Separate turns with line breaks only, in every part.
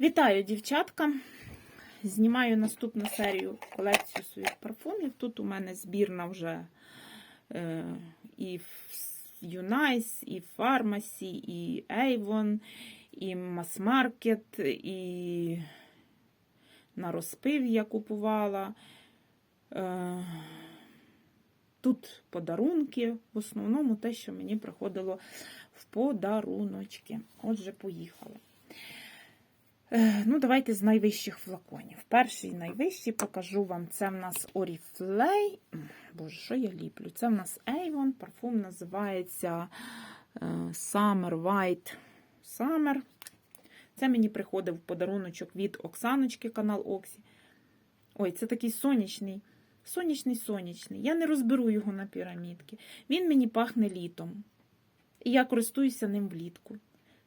Вітаю, дівчатка! Знімаю наступну серію колекцію своїх парфумів. Тут у мене збірна вже е, і Юнайс, і Фармасі, і Avon, і Мас-Маркет, і на розпив я купувала. Е, тут подарунки, в основному те, що мені приходило в подаруночки. Отже, поїхали. Е, Ну, давайте з найвищих флаконів. Перший найвищий покажу вам. Це в нас Oriflame. Боже, що я ліплю? Це в нас Avon. Парфум називається е, Summer White Summer. Це мені приходив подаруночок від Оксаночки, канал Оксі. Ой, це такий сонячний. Сонячний, сонячний. Я не розберу його на пірамідки. Він мені пахне літом. І я користуюся ним влітку.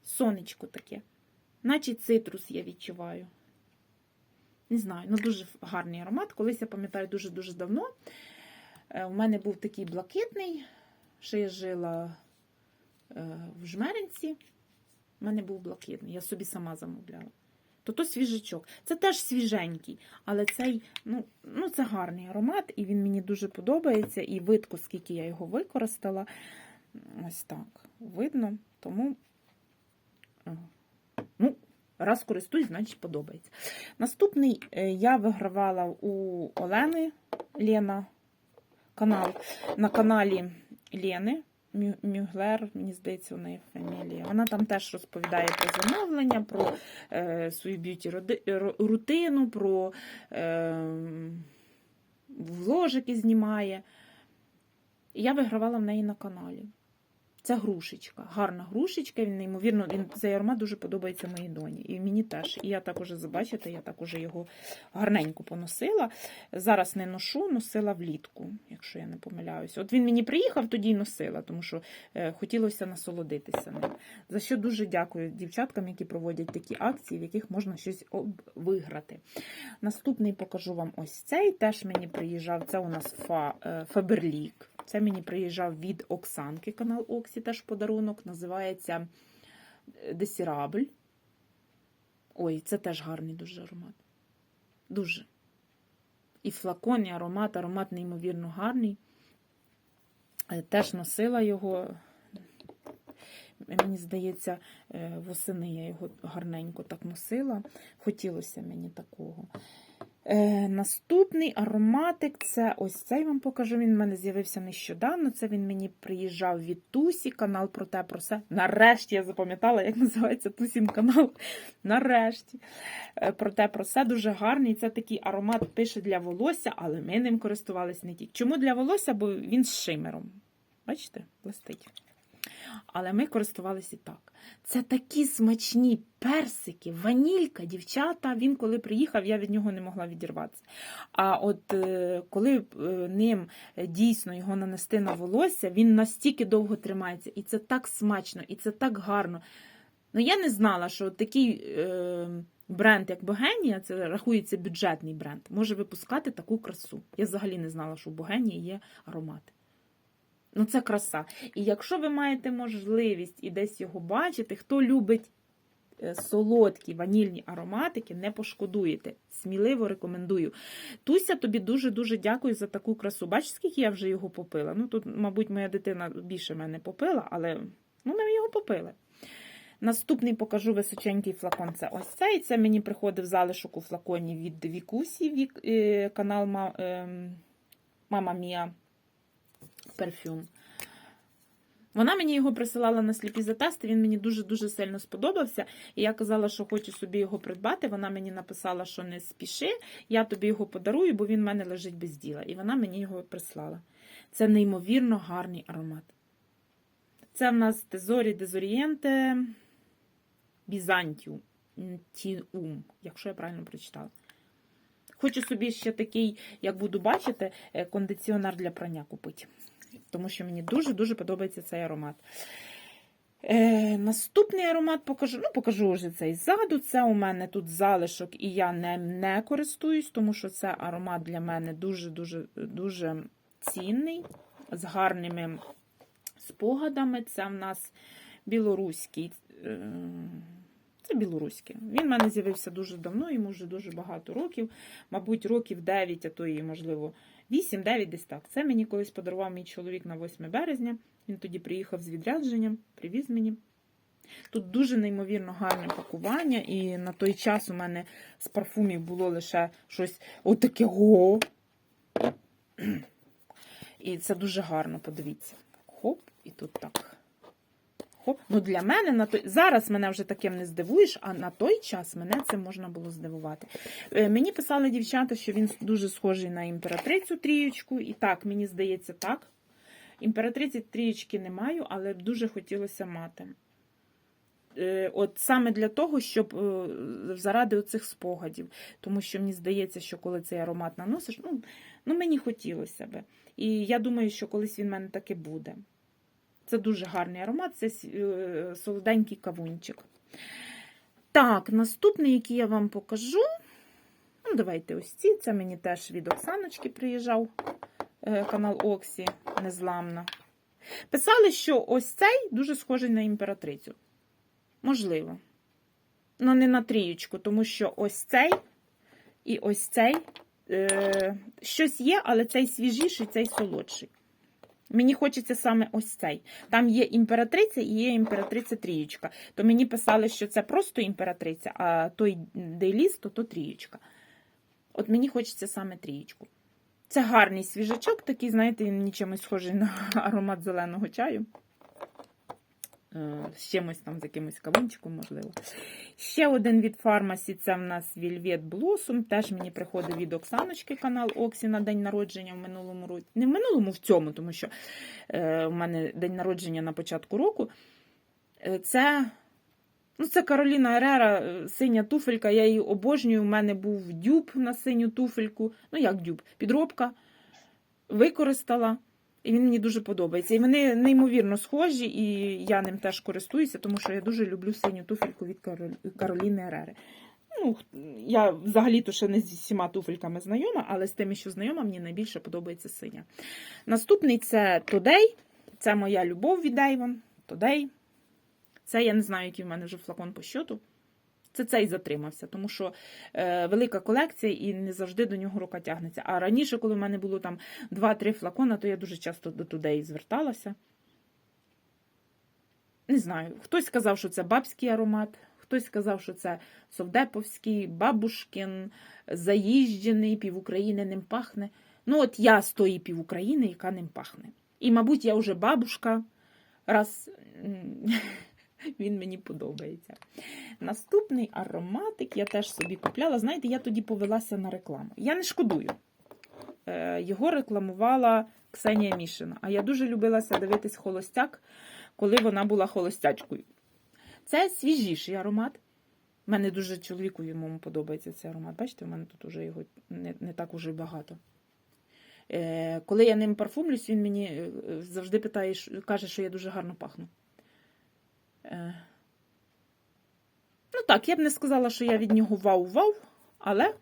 Сонечко таке. Наче цитрус я відчуваю. Не знаю, ну дуже гарний аромат. Колись я пам'ятаю дуже-дуже давно. Е, У мене був такий блакитний, що я жила е, в Жмеринці. У мене був блакитний, я собі сама замовляла. То то свіжачок. Це теж свіженький, але цей, ну, ну це гарний аромат, і він мені дуже подобається. І видко, скільки я його використала. Ось так. Видно. Тому. Ну, раз користуюсь, значить подобається. Наступний е, я вигравала у Олени Лена канал. На каналі Лени Мюглер, мені здається, у неї фамілія. Вона там теж розповідає про замовлення, про е, свою б'юті рутину, про е, вложики знімає. Я вигравала в неї на каналі. Це грушечка, гарна грушечка. Він неймовірно, він цей аромат дуже подобається моїй доні. І мені теж. І я так уже забачите, я так уже його гарненько поносила. Зараз не ношу, носила влітку, якщо я не помиляюся. От він мені приїхав, тоді й носила, тому що е, хотілося насолодитися ним. За що дуже дякую дівчаткам, які проводять такі акції, в яких можна щось виграти. Наступний покажу вам ось цей. Теж мені приїжджав. Це у нас е, Фаберлік. Це мені приїжджав від Оксанки, канал Оксі, теж подарунок. Називається Десірабль. Ой, це теж гарний дуже аромат. Дуже. І флакон, і аромат, аромат неймовірно гарний. Е, Теж носила його. Мені здається, е, восени я його гарненько так носила. Хотілося мені такого. Е, наступний ароматик це ось цей вам покажу. Він в мене з'явився нещодавно. Це він мені приїжджав від Тусі, канал про те, про все. Нарешті я запам'ятала, як називається Тусін канал. Нарешті. Е, про те, про все дуже гарний. Це такий аромат пише для волосся, але ми ним користувалися не тільки. Чому для волосся? Бо він з шимером. Бачите, блистить. Але ми користувалися так. Це такі смачні персики, ванілька, дівчата. Він коли приїхав, я від нього не могла відірватися. А от е, коли е, ним е, дійсно його нанести на волосся, він настільки довго тримається. І це так смачно, і це так гарно. Ну, я не знала, що такий е, бренд, як Богенія, це рахується бюджетний бренд, може випускати таку красу. Я взагалі не знала, що в Богенії є аромати. Ну, це краса. І якщо ви маєте можливість і десь його бачити, хто любить е, солодкі ванільні ароматики, не пошкодуєте. Сміливо рекомендую. Туся, тобі дуже-дуже дякую за таку красу. Бачиш, скільки я вже його попила? Ну, тут, мабуть, моя дитина більше мене попила, але ну, ми його попили. Наступний покажу височенький флакон. Це ось цей. Це мені приходив залишок у флаконі від Вікусі, Вік, е, канал ем, Мама Мія перфюм. Вона мені його присилала на сліпі затести, він мені дуже-дуже сильно сподобався. І я казала, що хочу собі його придбати. Вона мені написала, що не спіши, я тобі його подарую, бо він в мене лежить без діла. І вона мені його прислала. Це неймовірно гарний аромат. Це в нас Тезорі Дезорієнте Бізантіум, якщо я правильно прочитала. Хочу собі ще такий, як буду бачити, е, кондиціонер для прання купити. Тому що мені дуже-дуже подобається цей аромат. Е, наступний аромат покажу. Ну, покажу вже цей ззаду. Це у мене тут залишок, і я не, не користуюсь, тому що це аромат для мене дуже-дуже дуже цінний, з гарними спогадами. Це в нас білоруський. е, Це білоруське. Він в мене з'явився дуже давно, йому вже дуже багато років, мабуть, років 9, а то і, можливо, 8-9 десь так. Це мені колись подарував мій чоловік на 8 березня. Він тоді приїхав з відрядженням, привіз мені. Тут дуже неймовірно гарне пакування, і на той час у мене з парфумів було лише щось отаке го. І це дуже гарно, подивіться. Хоп, і тут так. Хоп. Ну для мене на той зараз мене вже таким не здивуєш, а на той час мене це можна було здивувати. Е, Мені писали дівчата, що він дуже схожий на імператрицю трієчку. І так, мені здається, так. Імператриці трієчки не маю, але дуже хотілося мати. Е, От саме для того, щоб е, заради оцих спогадів. Тому що мені здається, що коли цей аромат наносиш, ну, ну мені хотілося би. І я думаю, що колись він в мене таки буде. Це дуже гарний аромат, це е, солоденький кавунчик. Так, наступний, який я вам покажу. Ну, давайте ось ці. Це мені теж від Оксаночки приїжджав е, канал Оксі Незламна. Писали, що ось цей дуже схожий на імператрицю. Можливо. Ну, не на трієчку, тому що ось цей і ось цей е, щось є, але цей свіжіший, цей солодший. Мені хочеться саме ось цей. Там є імператриця і є імператриця трієчка. То мені писали, що це просто імператриця, а той дейліс, то то трієчка. От мені хочеться саме трієчку. Це гарний свіжачок, такий, знаєте, він нічимось схожий на аромат зеленого чаю. Е, З чимось там, з якимось кавунчиком, можливо. Ще один від фармасі це в нас Velvet Blossom. Теж мені приходив від Оксаночки канал Оксі на день народження в минулому році. Не в минулому, в цьому, тому що е, у мене день народження на початку року. Е, Це, ну, це Кароліна Ерера, е, синя туфелька. Я її обожнюю. У мене був дюб на синю туфельку. Ну, як дюб, підробка. Використала. І він мені дуже подобається. І вони неймовірно схожі, і я ним теж користуюся, тому що я дуже люблю синю туфельку від Кароліни Ерери. Ну, я взагалі-то ще не зі всіма туфельками знайома, але з тими, що знайома, мені найбільше подобається синя. Наступний це Today. Це моя любов від Avon. Today. Це я не знаю, який в мене вже флакон по щоту. Це цей затримався, тому що е, велика колекція і не завжди до нього рука тягнеться. А раніше, коли в мене було там 2-3 флакона, то я дуже часто до Today зверталася. Не знаю, хтось сказав, що це бабський аромат, хтось сказав, що це совдеповський, бабушкин, заїжджений, пів України ним пахне. Ну, от я з тої пів України, яка ним пахне. І, мабуть, я вже бабушка, раз він мені подобається. Наступний ароматик я теж собі купляла. Знаєте, я тоді повелася на рекламу. Я не шкодую. Е, Його рекламувала Ксенія Мішина. А я дуже любилася дивитись холостяк, коли вона була холостячкою. Це свіжіший аромат. Мене дуже чоловіку йому подобається цей аромат. Бачите, в мене тут уже його не, не так уже багато. Е, коли я ним парфумлюсь, він мені е, завжди питає, каже, що я дуже гарно пахну. Е, Ну так, я б не сказала, що я від нього вау-вау, але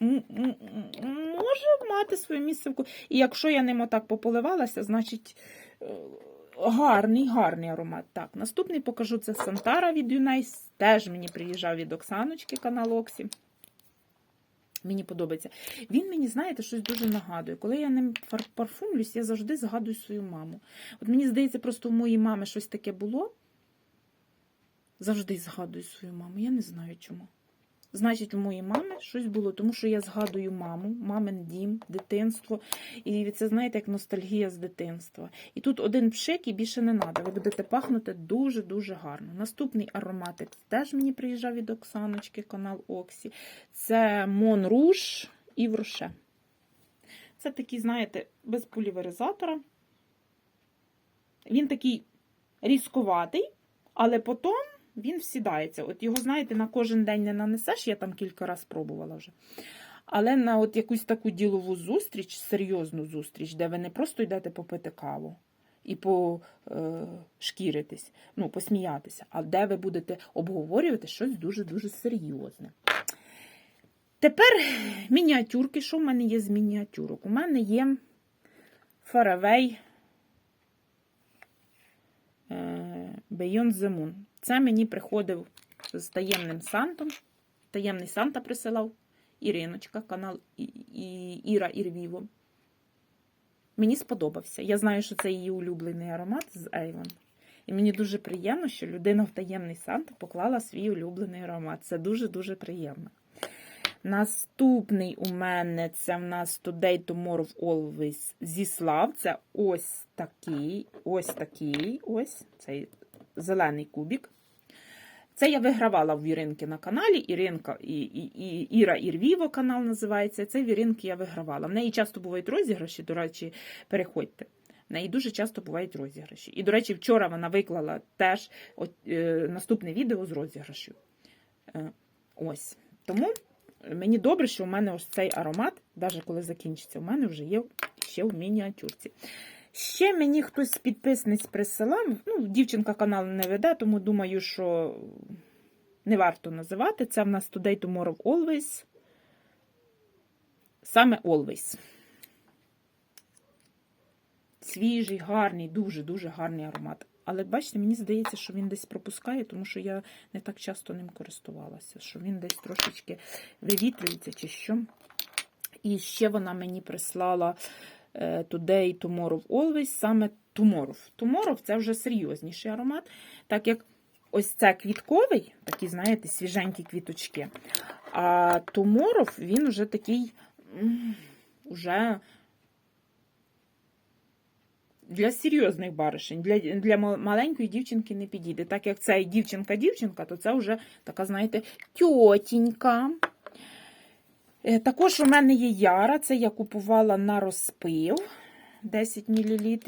може мати своє місце І якщо я ним отак пополивалася, значить е, гарний, гарний аромат. Так, наступний покажу це Сантара від Юнайс. Теж мені приїжджав від Оксаночки канал Оксі. Мені подобається. Він мені, знаєте, щось дуже нагадує. Коли я ним парфумлюсь, я завжди згадую свою маму. От мені здається, просто в моїй мами щось таке було. Завжди згадую свою маму. Я не знаю чому. Значить, у моїй мами щось було, тому що я згадую маму, мамин дім, дитинство. І це, знаєте, як ностальгія з дитинства. І тут один пшик і більше не треба. Ви будете пахнути дуже-дуже гарно. Наступний ароматик теж мені приїжджав від Оксаночки, канал Оксі. Це Мон Руж і Вроше. Це такий, знаєте, без поліверизатора. Він такий різкуватий, але потім він всідається. От його, знаєте, на кожен день не нанесеш, я там кілька разів пробувала вже. Але на от якусь таку ділову зустріч, серйозну зустріч, де ви не просто йдете попити каву і пошкіритись, ну, посміятися, а де ви будете обговорювати щось дуже-дуже серйозне. Тепер мініатюрки. Що в мене є з мініатюрок? У мене є е, Beyond the Moon. Це мені приходив з таємним Сантом. Таємний Санта присилав. Іриночка, канал І- І- Іра Ірвіво. Мені сподобався. Я знаю, що це її улюблений аромат з Avon. І мені дуже приємно, що людина в таємний Санта поклала свій улюблений аромат. Це дуже-дуже приємно. Наступний у мене це в нас Today Tomorrow Always зі слав. Це ось такий, ось такий, ось цей зелений кубік. Це я вигравала в Віринки на каналі. Іринка і, і, і Іра Ірвіво канал називається. Це Віринки я вигравала. В неї часто бувають розіграші, до речі, переходьте. В неї дуже часто бувають розіграші. І, до речі, вчора вона виклала теж от, е, наступне відео з розіграшу. Е, ось. Тому мені добре, що у мене ось цей аромат, навіть коли закінчиться, у мене вже є ще в мініатюрці. Ще мені хтось з підписниць присилав. Ну, дівчинка канал не веде, тому думаю, що не варто називати. Це в нас Today Tomorrow Always. Саме Always. Свіжий, гарний, дуже-дуже гарний аромат. Але бачите, мені здається, що він десь пропускає, тому що я не так часто ним користувалася, що він десь трошечки вивітрюється чи що. І ще вона мені прислала Today, Tomorrow, Always, саме Tomorrow. Tomorrow це вже серйозніший аромат, так як ось це квітковий, такі, знаєте, свіженькі квіточки. А Tomorrow, він вже такий, уже для серйозних баришень, для, для маленької дівчинки не підійде. Так як це дівчинка-дівчинка, то це вже така, знаєте, тьотінька. Е, Також у мене є яра, це я купувала на розпив 10 мл.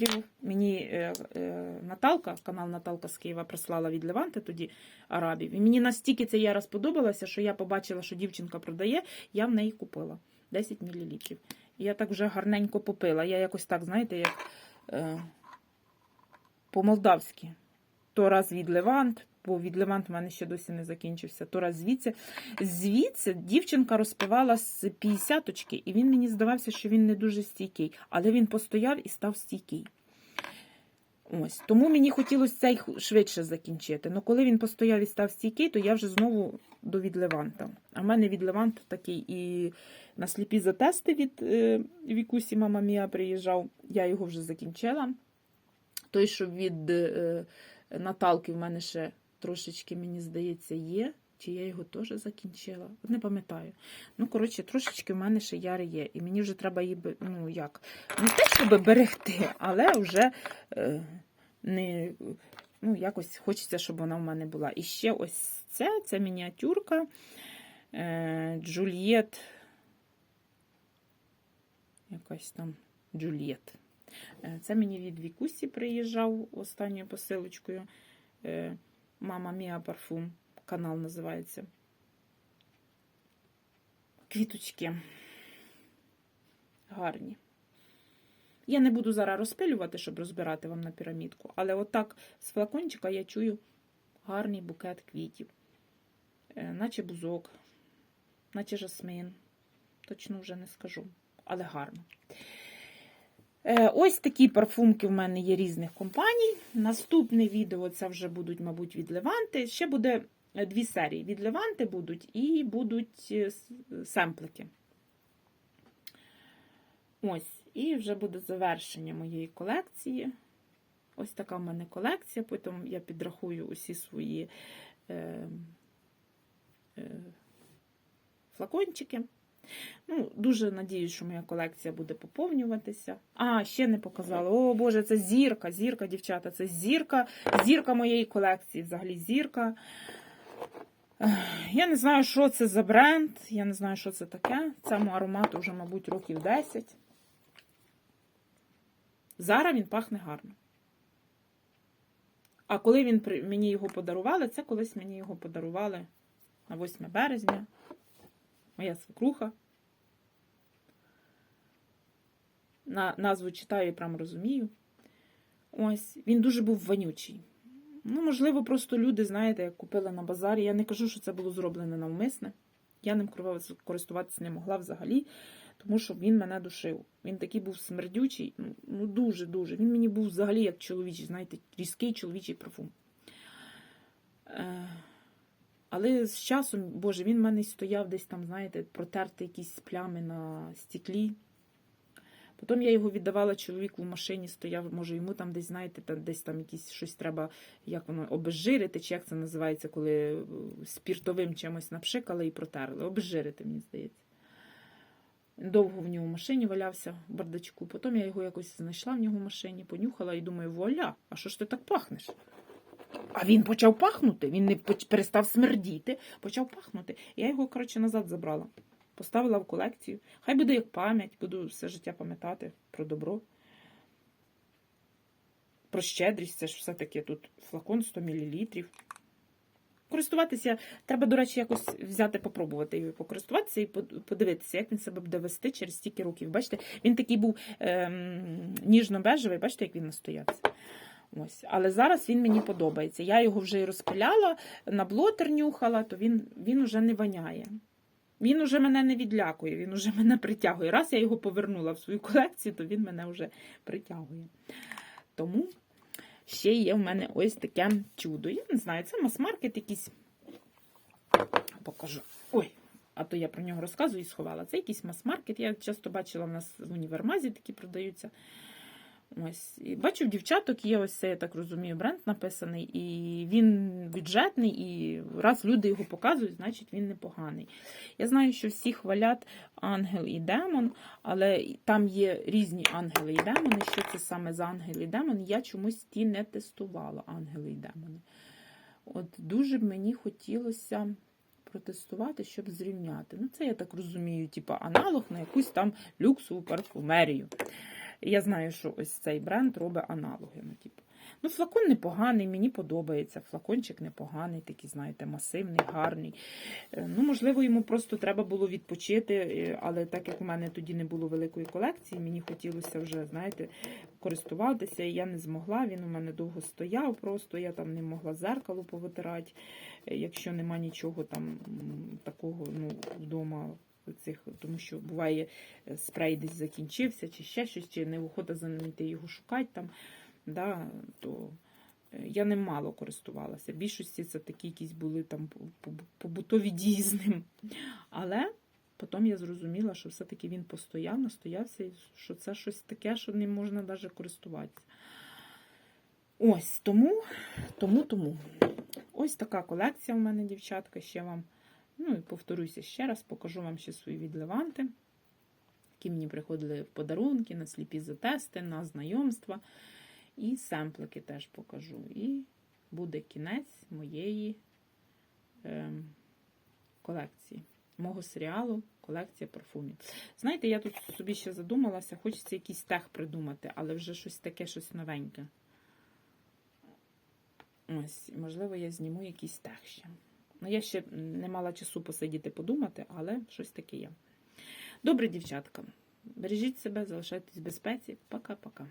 Мені е, е, Наталка, канал Наталка з Києва прислала від Леванти тоді арабів. І мені настільки ця яра сподобалася, що я побачила, що дівчинка продає, я в неї купила 10 мл. Я так вже гарненько попила. Я якось так, знаєте, як по-молдавськи. То раз від Левант, бо від Левант в мене ще досі не закінчився, то звідси. Звідси дівчинка розпивала з 50-очки, і він мені здавався, що він не дуже стійкий, але він постояв і став стійкий. Ось, тому мені хотілося цей швидше закінчити. Ну, коли він постояв і став стійкий, то я вже знову до від Леванта. А в мене від Левант такий і на сліпі затести від е, Вікусі Мама Мія приїжджав, я його вже закінчила. Той, що від е, Наталки в мене ще трошечки, мені здається, є. Чи я його теж закінчила? Не пам'ятаю. Ну, коротше, трошечки в мене ще яри є. І мені вже треба її, ну як, не те, щоб берегти, але вже е, не, ну, якось хочеться, щоб вона в мене була. І ще ось це, це мініатюрка. Е, Джульєт. Якась там Джульєт. Е, Це мені від Вікусі приїжджав останньою посилочкою. Е, Мама Міа Парфум. Канал називається. Квіточки. Гарні. Я не буду зараз розпилювати, щоб розбирати вам на пірамідку, але отак з флакончика я чую гарний букет квітів. Е, Наче бузок, наче жасмин. Точно вже не скажу, але гарно. Е, Ось такі парфумки в мене є різних компаній. Наступне відео це вже будуть, мабуть, від Леванти. Ще буде е, дві серії. Від Леванти будуть і будуть е, семплики. Ось, і вже буде завершення моєї колекції. Ось така в мене колекція. Потім я підрахую усі свої е, е, флакончики. Ну, дуже надіюсь, що моя колекція буде поповнюватися. А, ще не показала. О, Боже, це зірка, зірка, дівчата. Це зірка, зірка моєї колекції. Взагалі зірка. Я не знаю, що це за бренд. Я не знаю, що це таке. Цьому аромату вже, мабуть, років 10. Зараз він пахне гарно. А коли він мені його подарували, це колись мені його подарували на 8 березня. Моя свекруха. На, назву читаю і прям розумію. Ось, він дуже був вонючий. Ну, можливо, просто люди, знаєте, як купили на базарі. Я не кажу, що це було зроблено навмисне. Я ним користуватися- не могла взагалі, тому що він мене душив. Він такий був смердючий, ну, ну дуже-дуже. Він мені був взагалі як чоловічий, знаєте, різкий чоловічий парфум. Е, Але з часом, боже, він в мене стояв десь там, знаєте, протерти якісь плями на стеклі. Потім я його віддавала чоловіку в машині, стояв, може, йому там десь, знаєте, там, десь там якісь щось треба, як воно, обезжирити, чи як це називається, коли е, спіртовим чимось напшикали і протерли. Обезжирити, мені здається. Довго в нього в машині валявся в бардачку. Потім я його якось знайшла в нього в машині, понюхала і думаю, вуаля, а що ж ти так пахнеш? А він почав пахнути, він не перестав смердіти, почав пахнути. Я його, коротше, назад забрала. Поставила в колекцію. Хай буде як пам'ять, буду все життя пам'ятати про добро. Про щедрість, це ж все-таки тут флакон 100 мл. Користуватися, треба, до речі, якось взяти, попробувати і покористуватися і подивитися, як він себе буде вести через стільки років. Бачите, він такий був ем, ніжно-бежевий, бачите, як він настоявся. Ось. Але зараз він мені подобається. Я його вже і розпиляла, на блотер нюхала, то він, він уже не воняє. Він уже мене не відлякує, він уже мене притягує. Раз я його повернула в свою колекцію, то він мене вже притягує. Тому ще є в мене ось таке чудо. Я не знаю, це мас-маркет якийсь. Покажу. Ой, а то я про нього розказую і сховала. Це якийсь мас-маркет. Я часто бачила в нас в універмазі такі продаються. Ось. І бачу, в дівчаток є ось це, я так розумію, бренд написаний, і він бюджетний, і раз люди його показують, значить він непоганий. Я знаю, що всі хвалять ангел і демон, але там є різні ангели і демони. Що це саме за ангел і демон? Я чомусь ті не тестувала ангели і демони. От дуже б мені хотілося протестувати, щоб зрівняти. Ну, це я так розумію, типу аналог на якусь там люксову парфумерію. Я знаю, що ось цей бренд робить аналоги. Ну, типу. ну флакон непоганий, мені подобається. Флакончик непоганий, такий, знаєте, масивний, гарний. Е, Ну, можливо, йому просто треба було відпочити, е, але так як у мене тоді не було великої колекції, мені хотілося вже, знаєте, користуватися, я не змогла. Він у мене довго стояв, просто я там не могла зеркало повитирати, е, якщо нема нічого там такого ну, вдома. Цих, тому що буває е, спрей десь закінчився, чи ще щось, чи не охота знайти його шукати там, да, то е, я ним мало користувалася. В більшості це такі якісь були там по- по- побутові дії з ним. Але потім я зрозуміла, що все-таки він постояв, настоявся, і що це щось таке, що ним можна навіть користуватися. Ось тому, тому, тому. Ось така колекція у мене, дівчатка, ще вам. Ну і повторюся ще раз, покажу вам ще свої відливанти, які мені приходили в подарунки, на сліпі затести, на знайомства. І семплики теж покажу. І буде кінець моєї е, колекції, мого серіалу Колекція парфумів. Знаєте, я тут собі ще задумалася, хочеться якийсь тех придумати, але вже щось таке, щось новеньке. Ось, можливо, я зніму якийсь тех ще. Ну, я ще не мала часу посидіти подумати, але щось таке є. Добре, дівчатка. Бережіть себе, залишайтесь в безпеці. Пока-пока.